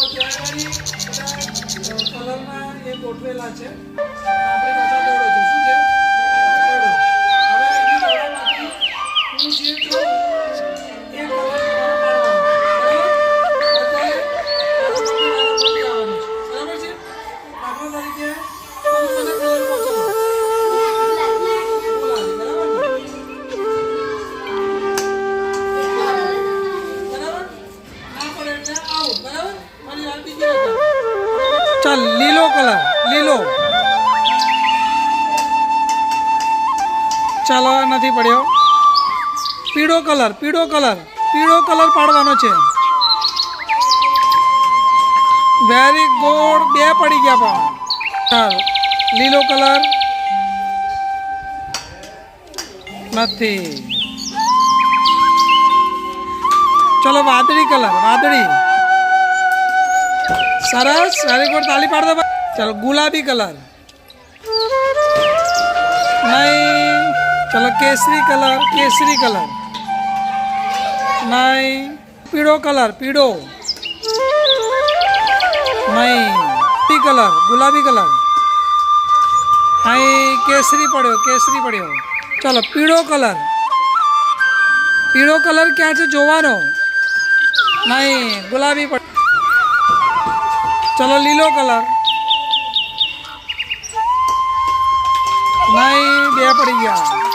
এটা হচ্ছে সোলার না এ পোর্টরেল আছে ચાલ, લીલો કલર, લીલો. ચાલો નથી પડ્યો. પીળો કલર પીળો કલર પીળો કલર પાડવાનો છે. વેરી ગુડ બે પડી ગયા પણ. ચાલ, લીલો કલર. નથી. ચલો, વાદળી કલર, વાદળી. સરસ વેરી ગુડ તાળી પાડ દો ચાલો, ગુલાબી કલર. નહીં, ચલો, કેસરી કલર કેસરી કલર. નહીં, પીળો કલર, પીળો. નહીં પી કલર, ગુલાબી કલર. અહીં કેસરી પડ્યો કેસરી પડ્યો. ચલો, પીળો કલર. પીળો કલર ક્યાં છે જોવાનો? નહીં, ગુલાબી પડ ચલો લીલો કલર નહીં બે પડી ગયા